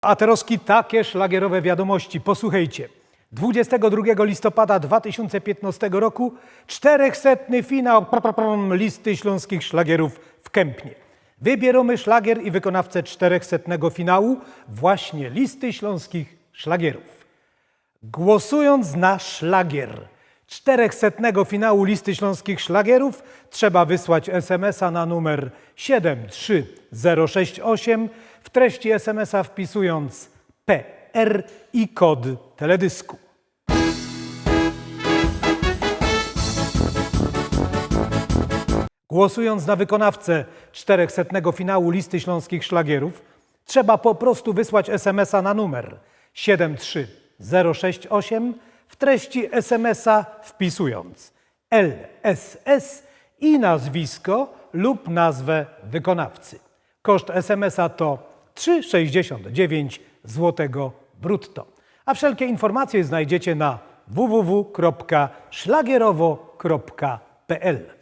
A teraz takie szlagierowe wiadomości. Posłuchajcie. 22 listopada 2015 roku 400. finał listy śląskich szlagierów w Kępnie. Wybieramy szlagier i wykonawcę 400. finału właśnie listy śląskich szlagierów. Głosując na szlagier 400. finału listy śląskich szlagierów trzeba wysłać SMS-a na numer 73068 w treści SMS-a wpisując PR i kod teledysku. Głosując na wykonawcę 400. finału listy śląskich szlagierów, trzeba po prostu wysłać SMS-a na numer 73068 w treści SMS-a wpisując LSS i nazwisko lub nazwę wykonawcy. Koszt SMS-a to 3,69 zł brutto. A wszelkie informacje znajdziecie na www.szlagierowo.pl.